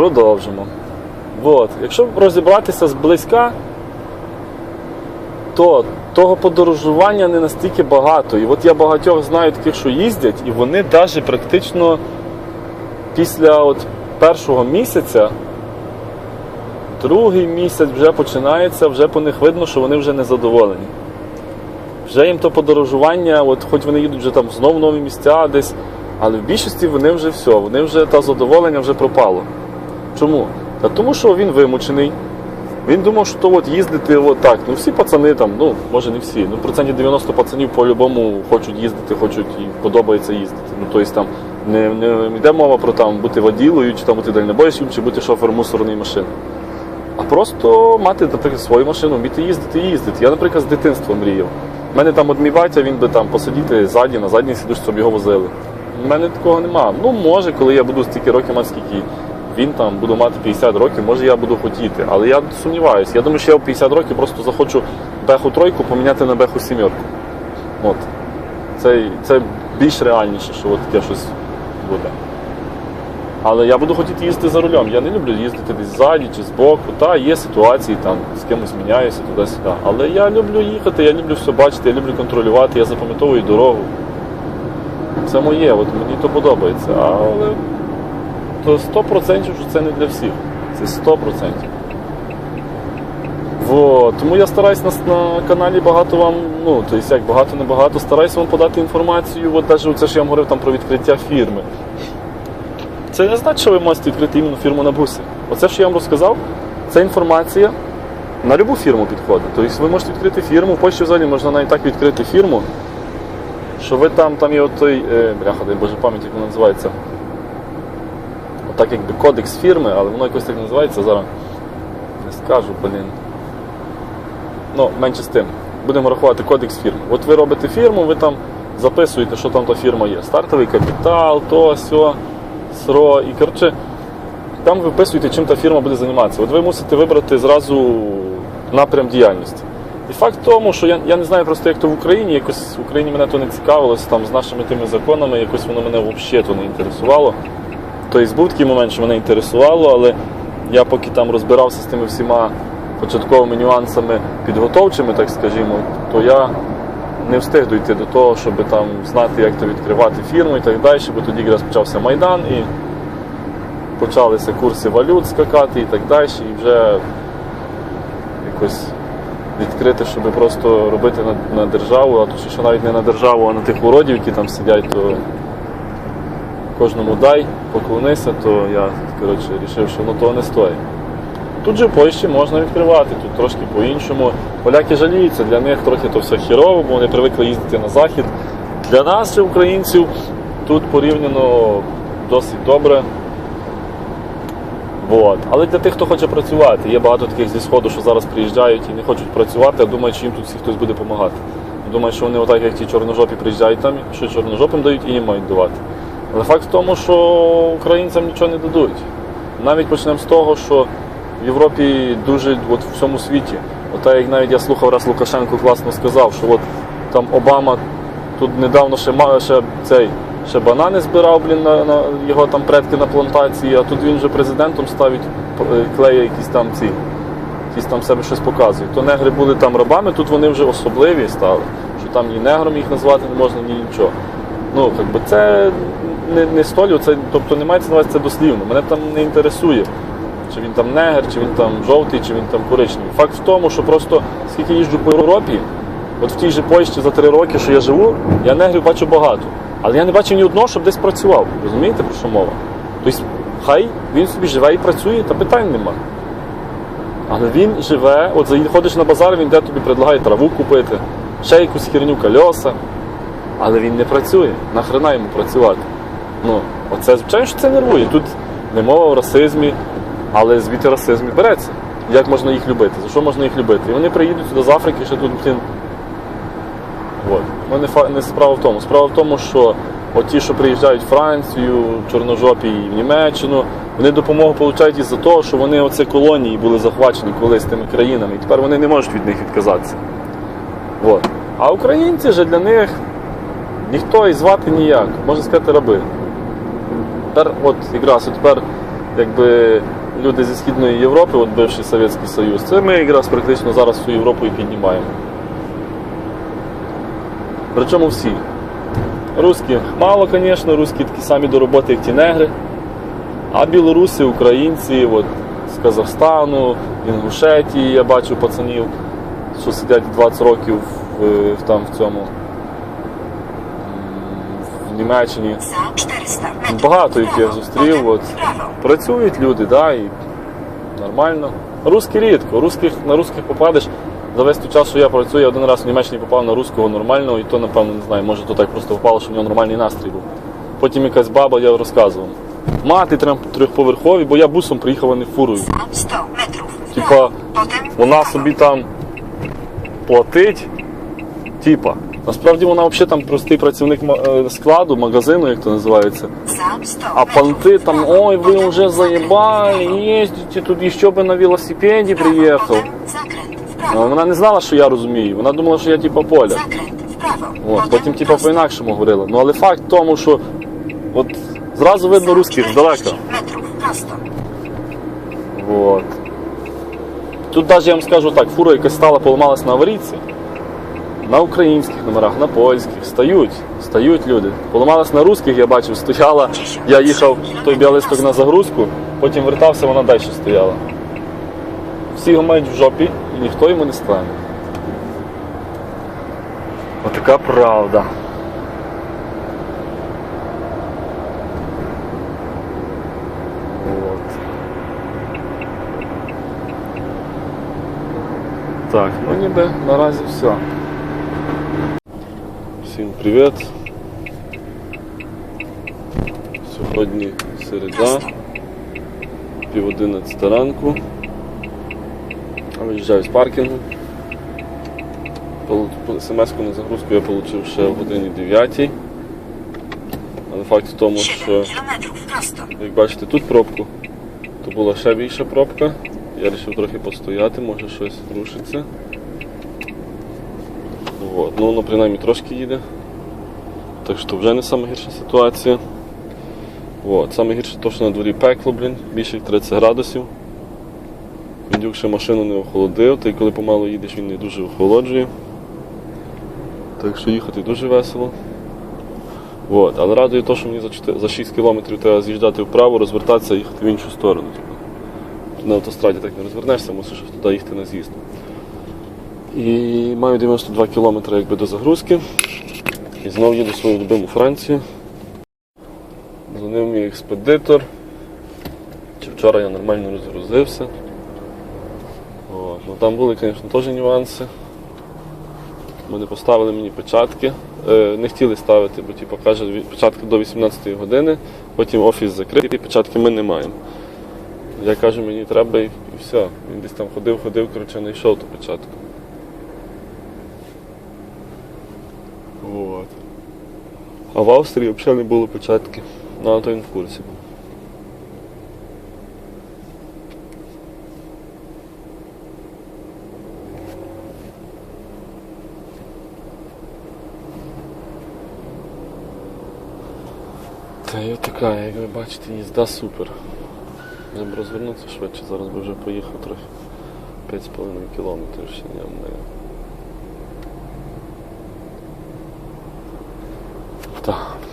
Продовжимо. От. Якщо розібратися зблизька, то того подорожування не настільки багато. І от я багатьох знаю таких, що їздять, і вони навіть практично після от першого місяця, другий місяць вже починається, вже по них видно, що вони вже не задоволені. Вже їм то подорожування, от хоч вони їдуть вже там знову в нові місця десь, але в більшості вони вже все, вони вже та задоволення вже пропало. Чому? Та тому що він вимучений. Він думав, що то от їздити от так. Ну всі пацани там, ну може не всі, ну процентів 90 пацанів по-любому хочуть їздити, хочуть і подобається їздити. Ну тобто там не, не йде мова про там бути воділою, чи там бути дальнобойщиком, чи бути шофером мусорної машини. А просто мати, наприклад, свою машину, вміти їздити і їздити. Я, наприклад, з дитинства мріяв. У мене там от мій батя, він би там посидіти ззаді, на задній сідушці, щоб його возили. У мене такого нема. Ну, може, коли я буду стільки років мати, скільки він там буду мати 50 років, може я буду хотіти. Але я сумніваюся. Я думаю, що я в 50 років просто захочу беху тройку поміняти на беху сімерку. От. Це, це більш реальніше, що от таке щось буде. Але я буду хотіти їздити за рулем. Я не люблю їздити десь ззаді чи збоку. Та є ситуації, там з кимось міняюся туди-сюди. Але я люблю їхати, я люблю все бачити, я люблю контролювати, я запам'ятовую дорогу. Це моє, от мені то подобається. Але то 100% що це не для всіх. Це 100%. Вот. Тому я стараюсь на, на каналі багато вам, ну, тобто як багато не багато, стараюсь вам подати інформацію, от навіть це ж я вам говорив там про відкриття фірми. Це не значить, що ви можете відкрити іменно фірму на бусі. Оце, що я вам розказав, це інформація на любу фірму підходить. Тобто ви можете відкрити фірму, в Польщі взагалі можна навіть так відкрити фірму, що ви там, там є отой, е, бляха, дай Боже пам'ять, як воно називається. Отак якби кодекс фірми, але воно якось так називається зараз. Не скажу, блін. Ну, менше з тим. Будемо рахувати кодекс фірми. От ви робите фірму, ви там записуєте, що там та фірма є. Стартовий капітал, то, сьо, СРО. І коротше, там ви вписуєте, чим та фірма буде займатися. От ви мусите вибрати зразу напрям діяльності. І факт в тому, що я, я не знаю просто, як то в Україні, якось в Україні мене то не цікавилось, там з нашими тими законами, якось воно мене взагалі то не інтересувало. Тобто був такий момент, що мене інтересувало, але я поки там розбирався з тими всіма початковими нюансами підготовчими, так скажімо, то я не встиг дійти до того, щоб там знати, як то відкривати фірму і так далі, бо тоді якраз почався Майдан і почалися курси валют скакати і так далі, і вже якось відкрити, щоб просто робити на, на державу, а то що навіть не на державу, а на тих уродів, які там сидять, то кожному дай, поклонися, то я коротше, вирішив, що ну того не стоїть. Тут же в Польщі можна відкривати, тут трошки по-іншому. Поляки жаліються, для них трохи то все хірово, бо вони привикли їздити на захід. Для нас, українців, тут порівняно досить добре. Вот. Але для тих, хто хоче працювати, є багато таких зі сходу, що зараз приїжджають і не хочуть працювати, а думають, що їм тут всі хтось буде допомагати. Думають, що вони отак, як ті чорножопі приїжджають там, що чорножопим дають і їм мають давати. Але факт в тому, що українцям нічого не дадуть. Навіть почнемо з того, що в Європі дуже от в всьому світі. Ота, як навіть я слухав раз Лукашенко класно сказав, що от там Обама тут недавно ще ще цей ще банани збирав, блін, на, на його там предки на плантації, а тут він вже президентом ставить, е, клеє якісь там ці, якісь там себе щось показують. То негри були там рабами, тут вони вже особливі стали, що там ні негром їх назвати не можна, ні нічого. Ну, якби це не, не столю, це, тобто не мається на увазі це дослівно. Мене там не інтересує, чи він там негр, чи він там жовтий, чи він там коричневий. Факт в тому, що просто скільки їжджу по Європі, от в тій же Польщі за три роки, що я живу, я негрів бачу багато. Але я не бачив ні одного, щоб десь працював. Розумієте, про що мова? Тобто, хай він собі живе і працює, та питань нема. Але він живе, от заходиш на базар, він де тобі предлагає траву купити, ще якусь херню, кольоса. Але він не працює. Нахрена йому працювати? Ну, оце звичайно, що це нервує. Тут не мова в расизмі, але звідти расизм і береться. Як можна їх любити? За що можна їх любити? І вони приїдуть сюди з Африки, ще тут блін. От. Ну, не, не справа в тому. Справа в тому, що ті, що приїжджають в Францію, Чорножопі і в Німеччину, вони допомогу отримують із-за того, що вони оце колонії були захвачені колись тими країнами, і тепер вони не можуть від них відказатися. От. А українці же для них ніхто і звати ніяк, можна сказати, раби. Тепер, от якраз от тепер якби люди зі Східної Європи, от бивший Совєтський Союз, це ми якраз практично зараз всю Європу і піднімаємо. Причому всі. Русські мало, звісно, русські такі самі до роботи, як ті негри. А білоруси, українці, от, з Казахстану, Інгушетії, я бачу пацанів, що сидять 20 років в, в- там в цьому в Німеччині. За 400 метрів. Багато яких я зустрів. От, працюють люди, да, і нормально. Русські рідко. Русських, на русських попадеш. За весь той час, що я працюю, я один раз в Німеччині попав на русского нормального, і то, напевно, не знаю, може то так просто впало, що в нього нормальний настрій був. Потім якась баба, я розказував. Мати трьох- трьохповерхові, бо я бусом приїхав, а не фурою. За 100 метрів. Типа, Вона собі там платить, типа. Насправді вона взагалі там простий працівник е, складу, магазину, як то називається. А понти там, ой, потім уже заебали, закрент ездите тут еще на А вправо. Вона не знала, що я розумію. Вона думала, що я типа поля. От, потім просто. по-інакшому говорила. Ну але факт в тому, що от зразу видно русських здалека. Вот. Тут навіть я вам скажу так, фура якась стала, поламалась на аварійці. На українських номерах, на польських. Стають, стають люди. Поламалась на русських, я бачив, стояла. Я їхав той білисток на загрузку, потім вертався, вона далі стояла. Всі його мають в жопі і ніхто йому не стане. Отака правда. Так, ну ніби наразі все. Всім привіт. Сьогодні середа, пів одинадцята ранку. Виїжджаю з паркінгу. СМС-ку на загрузку я отримав ще в годині 9. Але факт в тому, що як бачите, тут пробку, то була ще більша пробка. Я вирішив трохи постояти, може щось рушиться. Вот. Ну, воно принаймні трошки їде. Так що вже не саме гірша ситуація. Вот. Саме гірше то, що на дворі пекло, блін, більше як 30 градусів. Кондюк ще машину не охолодив, та й коли помало їдеш, він не дуже охолоджує. Так що їхати дуже весело. Вот. Але радує те, що мені за, 4, за 6 кілометрів треба з'їжджати вправо, розвертатися і їхати в іншу сторону. Типу. На автостраді так не розвернешся, мусиш туди їхати на з'їзд. І маю 92 кілометри якби до загрузки. І знову їду в свою любиму Францію. Дзвонив мій експедитор. Чи вчора я нормально розгрузився. От. Ну, там були, звісно, теж нюанси. Вони поставили мені печатки. Е, не хотіли ставити, бо типу, каже, ві- до 18 години, потім офіс закритий, печатки ми не маємо. Я кажу, мені треба і, все. Він десь там ходив, ходив, коротше, знайшов ту печатку. Вот. А в Австрії взагалі не було печатки. Ну, то він в курсі був. Та є така, як ви бачите, їзда супер. Я б розвернутися швидше, зараз би вже поїхав трохи. 5,5 кілометрів ще не не. Так.